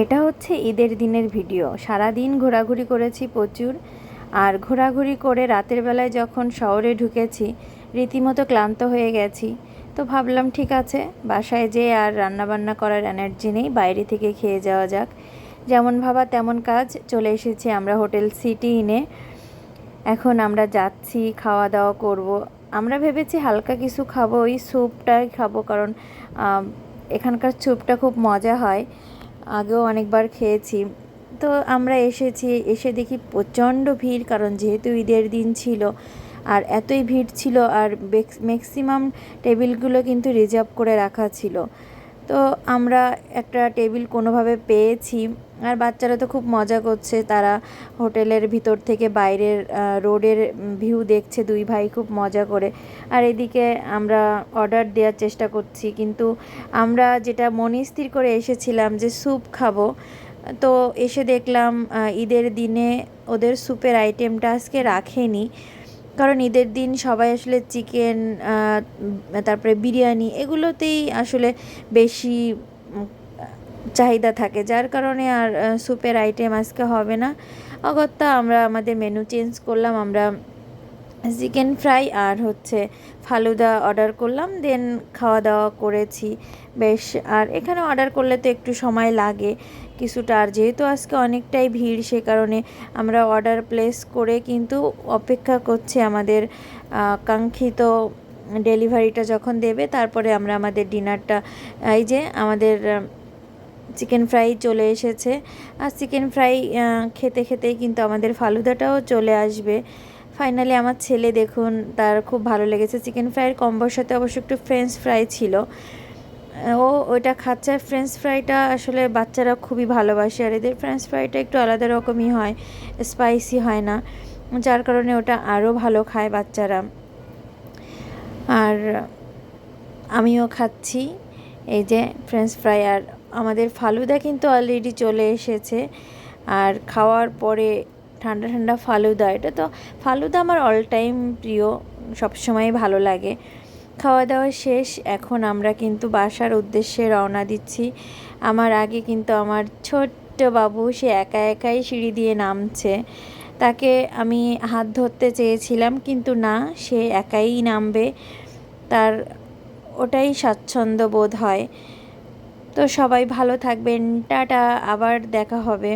এটা হচ্ছে ঈদের দিনের ভিডিও। সারা দিন ঘোরাঘুরি করেছি প্রচুর। আর ঘোরাঘুরি করে রাতের বেলায় যখন শহরে ঢুকেছি, রীতিমতো ক্লান্ত হয়ে গেছি। তো ভাবলাম, ঠিক আছে, বাসায় যেয়ে আর রান্নাবান্না করার এনার্জি নেই, বাইরে থেকে খেয়ে যাওয়া যাক। যেমন ভাবা তেমন কাজ, চলে এসেছি আমরা হোটেল সিটি ইনে। এখন আমরা যাচ্ছি খাওয়া দাওয়া করব। আমরা ভেবেছি হালকা কিছু খাব, ওই স্যুপটাই খাব, কারণ এখানকার স্যুপটা খুব মজা হয়। আগেও অনেকবার খেয়েছি। তো আমরা এসেছি, এসে দেখি প্রচণ্ড ভিড়, কারণ যেহেতু ঈদের দিন ছিল, আর এতই ভিড় ছিল, আর ম্যাক্সিমাম টেবিলগুলো কিন্তু রিজার্ভ করে রাখা ছিল। তো আমরা একটা টেবিল কোনোভাবে পেয়েছি। আর বাচ্চারা তো খুব মজা করছে, তারা হোটেলের ভিতর থেকে বাইরের রোডের ভিউ দেখছে, দুই ভাই খুব মজা করে। আর এদিকে আমরা অর্ডার দেওয়ার চেষ্টা করছি, কিন্তু আমরা যেটা মনে স্থির করে এসেছিলাম যে স্যুপ খাব, তো এসে দেখলাম ঈদের দিনে ওদের স্যুপের আইটেমটা আজকে রাখেনি। কারণ ঈদের দিন সবাই আসলে চিকেন তারপরে বিরিয়ানি এগুলোতেই আসলে বেশি চাহিদা থাকে। যার কারণে আর স্যুপের আইটেম আজকে হবে না। অগত্যা আমরা আমাদের মেনু চেঞ্জ করলাম, আমরা চিকেন ফ্রাই আর হচ্ছে ফালুদা অর্ডার করলাম, দেন খাওয়া দাওয়া করেছি বেশ। আর এখানে অর্ডার করলে তো একটু সময় লাগে কিছুটা, আর যেহেতু আজকে অনেকটাই ভিড়, সে কারণে আমরা অর্ডার প্লেস করে কিন্তু অপেক্ষা করছি আমাদের কাঙ্ক্ষিত ডেলিভারিটা যখন দেবে, তারপরে আমরা আমাদের ডিনারটা এই যে আমাদের চিকেন ফ্রাই চলে এসেছে। আর চিকেন ফ্রাই খেতে খেতেই কিন্তু আমাদের ফালুদাটাও চলে আসবে। ফাইনালি আমার ছেলে দেখুন, তার খুব ভালো লেগেছে। চিকেন ফ্রাইয়ের কম্বোর সাথে অবশ্য একটু ফ্রেঞ্চ ফ্রাই ছিল। ও ওইটা খাচ্ছে ফ্রেঞ্চ ফ্রাইটা আসলে বাচ্চারা খুবই ভালোবাসে, আর এদের ফ্রেঞ্চ ফ্রাইটা একটু আলাদা রকমই হয় স্পাইসি হয় না। যার কারণে ওটা আরও ভালো খায় বাচ্চারা। আর আমিও খাচ্ছি, এই যে ফ্রেঞ্চ ফ্রাই আর আমাদের ফালুদা কিন্তু অলরেডি চলে এসেছে, আর খাওয়ার পরে ঠান্ডা ঠান্ডা ফালুদা, এটা তো ফালুদা আমার অল টাইম প্রিয় সবসময় ভালো লাগে। খাওয়া দাওয়া শেষ, এখন আমরা কিন্তু বাসার উদ্দেশ্যে রওনা দিচ্ছি। আমার আগে কিন্তু আমার ছোট্ট বাবু, সে একা একাই সিঁড়ি দিয়ে নামছে। তাকে আমি হাত ধরতে চেয়েছিলাম, কিন্তু না, সে একাই নামবে। তার ওটাই স্বাচ্ছন্দ্য বোধ হয়। তো সবাই ভালো থাকবেন, টাটা, আবার দেখা হবে।